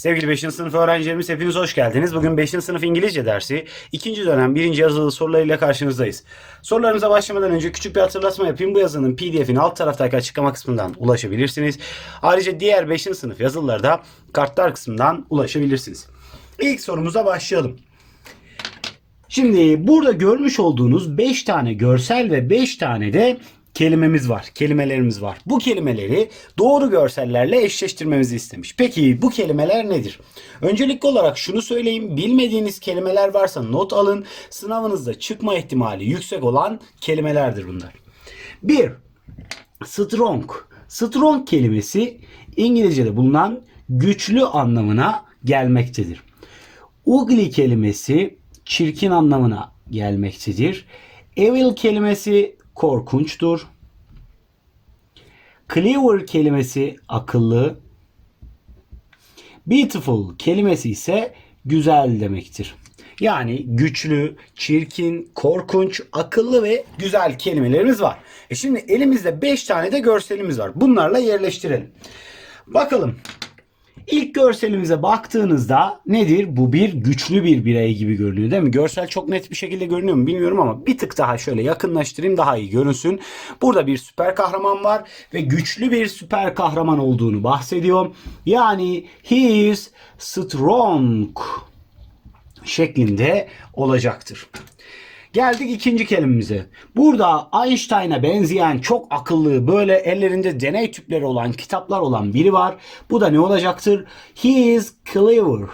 Sevgili 5. sınıf öğrencilerimiz hepiniz hoş geldiniz. Bugün 5. sınıf İngilizce dersi 2. dönem 1. yazılı sorularıyla karşınızdayız. Sorularımıza başlamadan önce küçük bir hatırlatma yapayım. Bu yazının pdf'ini alt taraftaki açıklama kısmından ulaşabilirsiniz. Ayrıca diğer 5. sınıf yazılıları kartlar kısmından ulaşabilirsiniz. İlk sorumuza başlayalım. Şimdi burada görmüş olduğunuz 5 tane görsel ve 5 tane de kelimemiz var. Kelimelerimiz var. Bu kelimeleri doğru görsellerle eşleştirmemizi istemiş. Peki bu kelimeler nedir? Öncelikli olarak şunu söyleyeyim. Bilmediğiniz kelimeler varsa not alın. Sınavınızda çıkma ihtimali yüksek olan kelimelerdir bunlar. 1. Strong. Strong kelimesi İngilizce'de bulunan güçlü anlamına gelmektedir. Ugly kelimesi çirkin anlamına gelmektedir. Evil kelimesi korkunçtur. Clever kelimesi akıllı. Beautiful kelimesi ise güzel demektir. Yani güçlü, çirkin, korkunç, akıllı ve güzel kelimelerimiz var. E şimdi elimizde 5 tane de görselimiz var. Bunlarla yerleştirelim. Bakalım İlk görselimize baktığınızda nedir? Bu bir güçlü bir birey gibi görünüyor değil mi? Görsel çok net bir şekilde görünüyor mu bilmiyorum ama bir tık daha şöyle yakınlaştırayım daha iyi görünsün. Burada bir süper kahraman var ve güçlü bir süper kahraman olduğunu bahsediyor. Yani he is strong şeklinde olacaktır. Geldik ikinci kelimemize. Burada Einstein'a benzeyen çok akıllı böyle ellerinde deney tüpleri olan kitaplar olan biri var. Bu da ne olacaktır? He is clever.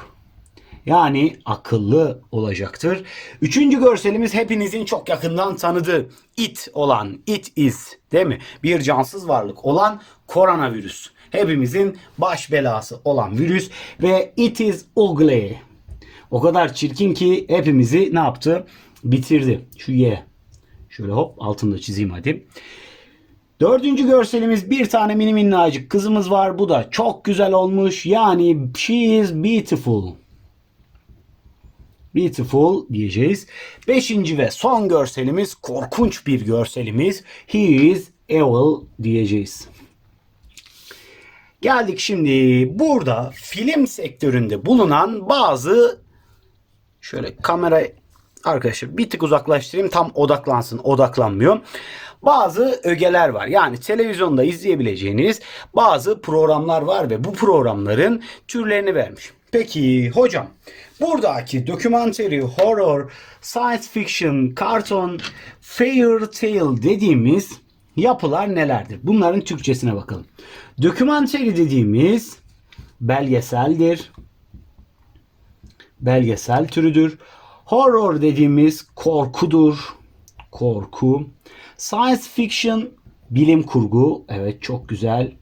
Yani akıllı olacaktır. Üçüncü görselimiz hepinizin çok yakından tanıdığı it olan, it is değil mi? Bir cansız varlık olan koronavirüs. Hepimizin baş belası olan virüs ve it is ugly. O kadar çirkin ki hepimizi ne yaptı? Bitirdi. Şu Y. Şöyle hop altında çizeyim hadi. Dördüncü görselimiz bir tane mini minnacık kızımız var. Bu da çok güzel olmuş. Yani she is beautiful. Beautiful diyeceğiz. Beşinci ve son görselimiz korkunç bir görselimiz. He is evil diyeceğiz. Geldik şimdi burada film sektöründe bulunan bazı şöyle kamera arkadaşlar bir tık uzaklaştırayım tam odaklansın odaklanmıyor. Bazı ögeler var. Yani televizyonda izleyebileceğiniz bazı programlar var ve bu programların türlerini vermiş. Peki hocam buradaki documentary, horror, science fiction, cartoon, fairy tale dediğimiz yapılar nelerdir? Bunların Türkçesine bakalım. Documentary dediğimiz belgeseldir. Belgesel türüdür. Horror dediğimiz korkudur. Korku. Science fiction bilim kurgu. Evet çok güzel.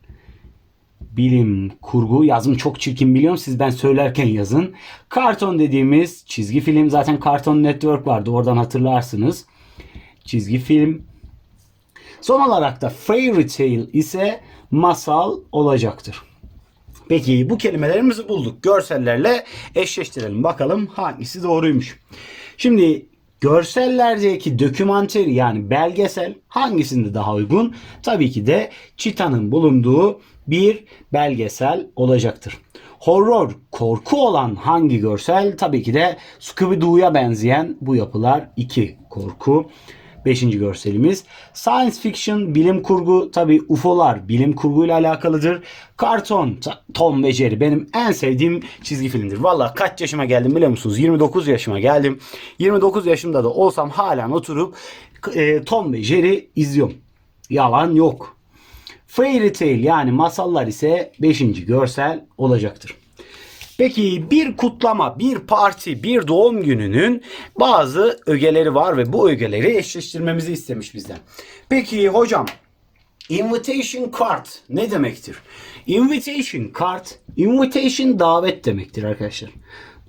Bilim kurgu. Yazım çok çirkin biliyorum. Siz ben söylerken yazın. Karton dediğimiz çizgi film. Zaten Cartoon Network vardı. Oradan hatırlarsınız. Çizgi film. Son olarak da fairy tale ise masal olacaktır. Peki bu kelimelerimizi bulduk. Görsellerle eşleştirelim. Bakalım hangisi doğruymuş. Şimdi görsellerdeki dokümanteri yani belgesel hangisinde daha uygun? Tabii ki de Çita'nın bulunduğu bir belgesel olacaktır. Horror, korku olan hangi görsel? Tabii ki de Scooby-Doo'ya benzeyen bu yapılar iki korku. Beşinci görselimiz. Science fiction, bilim kurgu. Tabi UFO'lar bilim kurguyla alakalıdır. Karton, Tom ve Jerry benim en sevdiğim çizgi filmdir. Valla kaç yaşıma geldim biliyor musunuz? 29 yaşıma geldim. 29 yaşımda da olsam halen oturup e, Tom ve Jerry izliyorum. Yalan yok. Fairy tale yani masallar ise 5. görsel olacaktır. Peki bir kutlama, bir parti, bir doğum gününün bazı ögeleri var ve bu ögeleri eşleştirmemizi istemiş bizden. Peki hocam invitation card ne demektir? Invitation card, invitation davet demektir arkadaşlar.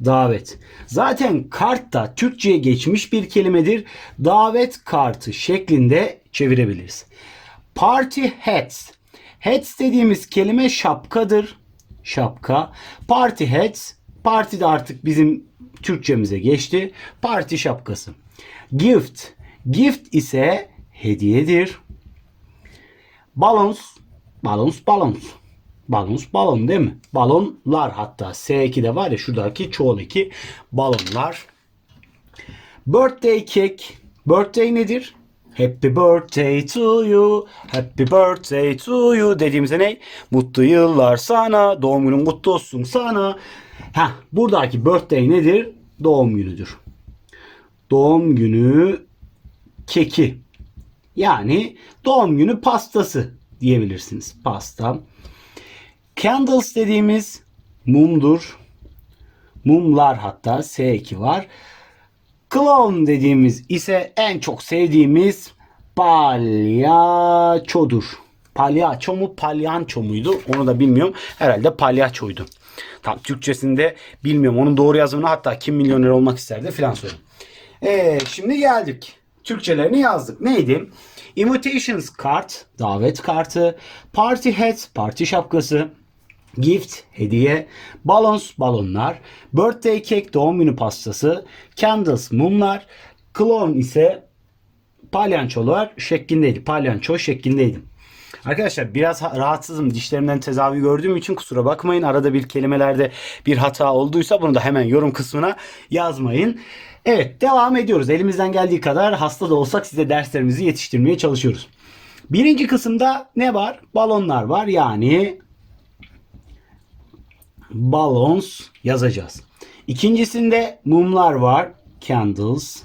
Davet. Zaten kart da Türkçe'ye geçmiş bir kelimedir. Davet kartı şeklinde çevirebiliriz. Party hats. Hats dediğimiz kelime şapkadır şapka. Party hats. Parti de artık bizim Türkçemize geçti. Parti şapkası. Gift. Gift ise hediyedir. Balance. balons, balons. Balons, balon değil mi? Balonlar hatta S2'de var ya şuradaki çoğul eki balonlar. Birthday cake. Birthday nedir? Happy birthday to you. Happy birthday to you dediğimizde ne? Mutlu yıllar sana. Doğum günün kutlu olsun sana. Ha, buradaki birthday nedir? Doğum günüdür. Doğum günü keki. Yani doğum günü pastası diyebilirsiniz. Pasta. Candles dediğimiz mumdur. Mumlar hatta S2 var. Clown dediğimiz ise en çok sevdiğimiz palyaçodur. Palyaço mu palyanço muydu onu da bilmiyorum. Herhalde palyaçoydu. Tam Türkçesinde bilmiyorum. Onun doğru yazımını hatta kim milyoner olmak isterdi filan sorun. Ee, şimdi geldik. Türkçelerini yazdık. Neydi? Invitations card, davet kartı, party hat, parti şapkası, Gift, hediye, balons, balonlar, birthday cake, doğum günü pastası, candles, mumlar, clown ise palyançolar şeklindeydi. Palyanço şeklindeydi. Arkadaşlar biraz ha- rahatsızım. Dişlerimden tedavi gördüğüm için kusura bakmayın. Arada bir kelimelerde bir hata olduysa bunu da hemen yorum kısmına yazmayın. Evet devam ediyoruz. Elimizden geldiği kadar hasta da olsak size derslerimizi yetiştirmeye çalışıyoruz. Birinci kısımda ne var? Balonlar var. Yani balons yazacağız. İkincisinde mumlar var. Candles.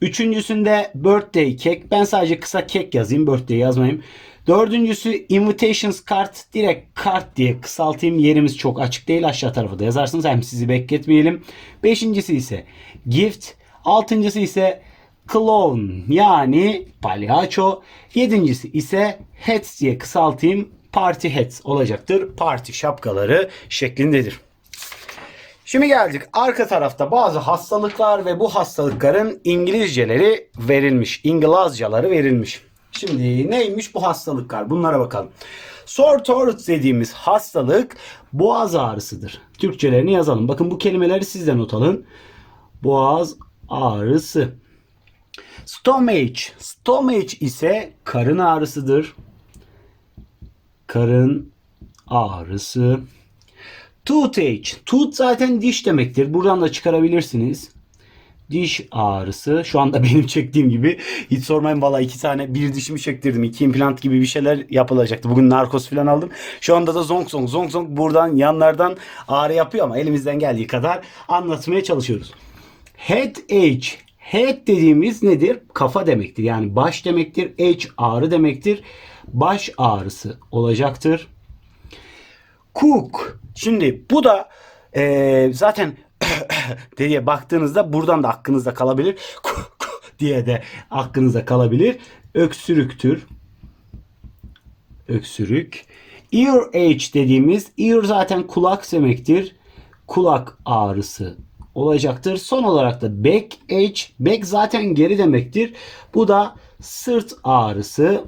Üçüncüsünde birthday cake. Ben sadece kısa kek yazayım. Birthday yazmayayım. Dördüncüsü invitations card. Direkt kart diye kısaltayım. Yerimiz çok açık değil. Aşağı tarafa da yazarsınız. Hem sizi bekletmeyelim. Beşincisi ise gift. Altıncısı ise clown yani palyaço. Yedincisi ise hats diye kısaltayım. Party hats olacaktır. Parti şapkaları şeklindedir. Şimdi geldik arka tarafta bazı hastalıklar ve bu hastalıkların İngilizceleri verilmiş. İngilizcaları verilmiş. Şimdi neymiş bu hastalıklar? Bunlara bakalım. Sore throat dediğimiz hastalık boğaz ağrısıdır. Türkçelerini yazalım. Bakın bu kelimeleri siz de not alın. Boğaz ağrısı. Stomach. Stomach ise karın ağrısıdır. Karın ağrısı. Toothache. Tooth zaten diş demektir. Buradan da çıkarabilirsiniz. Diş ağrısı. Şu anda benim çektiğim gibi. Hiç sormayın valla iki tane bir dişimi çektirdim. iki implant gibi bir şeyler yapılacaktı. Bugün narkoz falan aldım. Şu anda da zonk zonk zonk zonk buradan yanlardan ağrı yapıyor ama elimizden geldiği kadar anlatmaya çalışıyoruz. Headache. Head dediğimiz nedir? Kafa demektir. Yani baş demektir. H ağrı demektir. Baş ağrısı olacaktır. Cook. Şimdi bu da eee, zaten diye baktığınızda buradan da aklınızda kalabilir. Diye de aklınızda kalabilir. Öksürüktür. Öksürük. Ear ache dediğimiz ear zaten kulak demektir. Kulak ağrısı olacaktır. Son olarak da back ache. Back zaten geri demektir. Bu da sırt ağrısı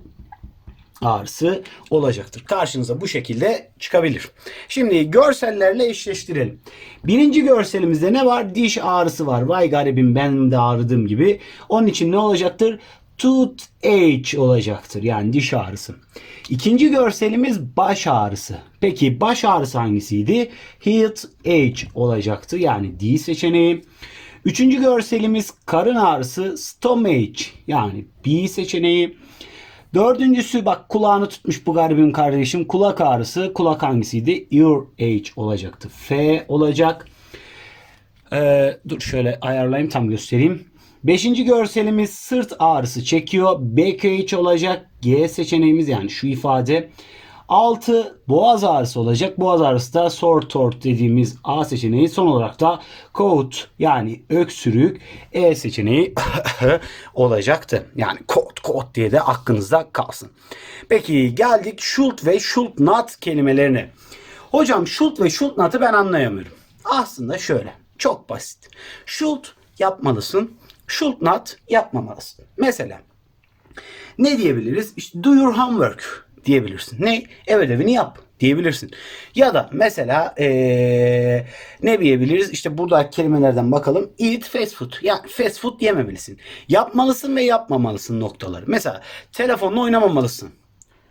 ağrısı olacaktır. Karşınıza bu şekilde çıkabilir. Şimdi görsellerle eşleştirelim. Birinci görselimizde ne var? Diş ağrısı var. Vay garibim benim de ağrıdığım gibi. Onun için ne olacaktır? Toothache olacaktır. Yani diş ağrısı. İkinci görselimiz baş ağrısı. Peki baş ağrısı hangisiydi? Headache olacaktı. Yani D seçeneği. Üçüncü görselimiz karın ağrısı stomach yani B seçeneği. Dördüncüsü bak kulağını tutmuş bu garibim kardeşim. Kulak ağrısı. Kulak hangisiydi? Ear H olacaktı. F olacak. Ee, dur şöyle ayarlayayım tam göstereyim. Beşinci görselimiz sırt ağrısı çekiyor. BKH olacak. G seçeneğimiz yani şu ifade. 6 boğaz ağrısı olacak. Boğaz ağrısı da sore throat dediğimiz A seçeneği. Son olarak da coat yani öksürük E seçeneği olacaktı. Yani coat coat diye de aklınızda kalsın. Peki geldik should ve should not kelimelerine. Hocam should ve should not'ı ben anlayamıyorum. Aslında şöyle. Çok basit. Should yapmalısın. Should not yapmamalısın. Mesela ne diyebiliriz? İşte do your homework diyebilirsin. Ne? Ev ödevini yap diyebilirsin. Ya da mesela ee, ne diyebiliriz? İşte burada kelimelerden bakalım. Eat fast food. Yani fast food yememelisin. Yapmalısın ve yapmamalısın noktaları. Mesela telefonla oynamamalısın.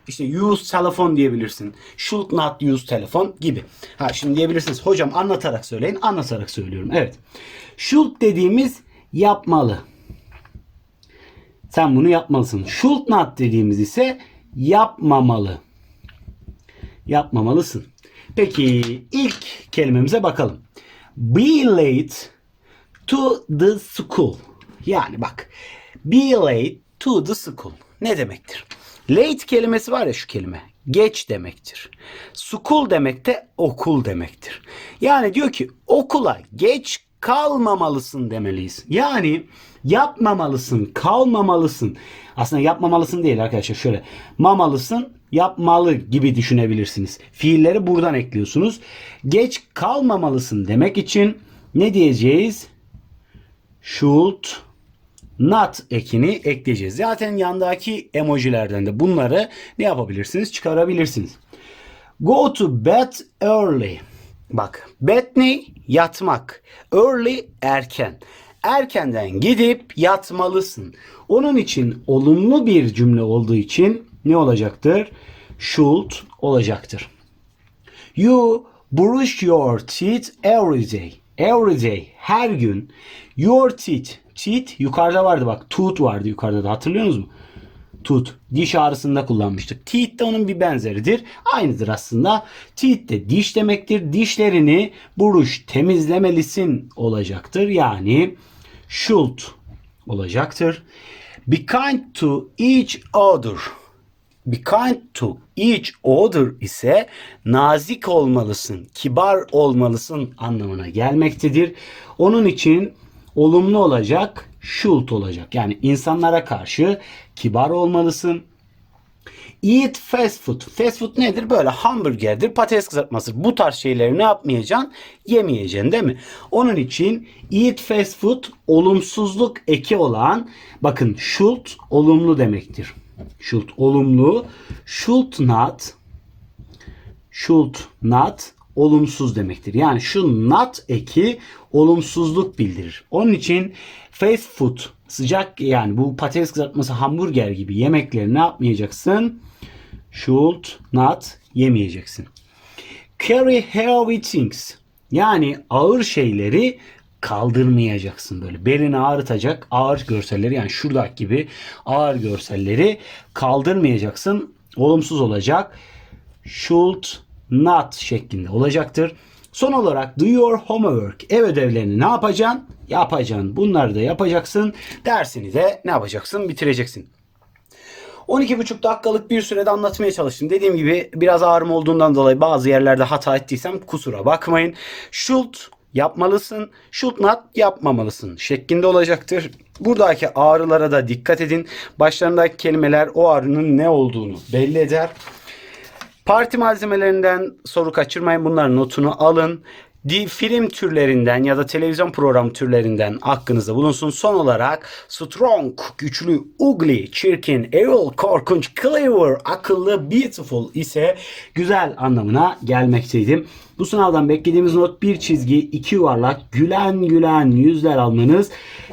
işte use telefon diyebilirsin. Should not use telefon gibi. Ha şimdi diyebilirsiniz hocam anlatarak söyleyin. Anlatarak söylüyorum. Evet. Should dediğimiz yapmalı. Sen bunu yapmalısın. Should not dediğimiz ise yapmamalı. Yapmamalısın. Peki ilk kelimemize bakalım. Be late to the school. Yani bak. Be late to the school. Ne demektir? Late kelimesi var ya şu kelime. Geç demektir. School demek de okul demektir. Yani diyor ki okula geç kalmamalısın demeliyiz. Yani yapmamalısın, kalmamalısın. Aslında yapmamalısın değil arkadaşlar. Şöyle mamalısın, yapmalı gibi düşünebilirsiniz. Fiilleri buradan ekliyorsunuz. Geç kalmamalısın demek için ne diyeceğiz? Should not ekini ekleyeceğiz. Zaten yandaki emojilerden de bunları ne yapabilirsiniz? Çıkarabilirsiniz. Go to bed early. Bak bed ne? Yatmak. Early erken. Erkenden gidip yatmalısın. Onun için olumlu bir cümle olduğu için ne olacaktır? Should olacaktır. You brush your teeth every day. Every day. Her gün. Your teeth. Teeth yukarıda vardı bak. Tooth vardı yukarıda da hatırlıyorsunuz mu? Tooth. Diş ağrısında kullanmıştık. Teeth de onun bir benzeridir. Aynıdır aslında. Teeth de diş demektir. Dişlerini brush temizlemelisin olacaktır. Yani should olacaktır. Be kind to each other. Be kind to each other ise nazik olmalısın, kibar olmalısın anlamına gelmektedir. Onun için olumlu olacak, should olacak. Yani insanlara karşı kibar olmalısın. Eat fast food. Fast food nedir? Böyle hamburgerdir, patates kızartması. Bu tarz şeyleri ne yapmayacaksın? Yemeyeceksin değil mi? Onun için eat fast food olumsuzluk eki olan bakın should olumlu demektir. Should olumlu. Should not should not olumsuz demektir. Yani şu not eki olumsuzluk bildirir. Onun için fast food sıcak yani bu patates kızartması hamburger gibi yemekleri ne yapmayacaksın? Should not yemeyeceksin. Carry heavy things. Yani ağır şeyleri kaldırmayacaksın böyle. Belini ağrıtacak ağır görselleri yani şuradaki gibi ağır görselleri kaldırmayacaksın. Olumsuz olacak. Should not şeklinde olacaktır. Son olarak do your homework. Ev ödevlerini ne yapacaksın? Yapacaksın. Bunları da yapacaksın. Dersini de ne yapacaksın? Bitireceksin. 12,5 dakikalık bir sürede anlatmaya çalıştım. Dediğim gibi biraz ağrım olduğundan dolayı bazı yerlerde hata ettiysem kusura bakmayın. Should yapmalısın, should not yapmamalısın şeklinde olacaktır. Buradaki ağrılara da dikkat edin. Başlarındaki kelimeler o ağrının ne olduğunu belli eder. Parti malzemelerinden soru kaçırmayın. Bunların notunu alın. Di film türlerinden ya da televizyon program türlerinden aklınızda bulunsun. Son olarak strong, güçlü, ugly, çirkin, evil, korkunç, clever, akıllı, beautiful ise güzel anlamına gelmekteydi. Bu sınavdan beklediğimiz not bir çizgi, iki yuvarlak, gülen gülen yüzler almanız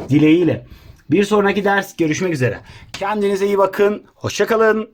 dileğiyle. Bir sonraki ders görüşmek üzere. Kendinize iyi bakın. Hoşçakalın.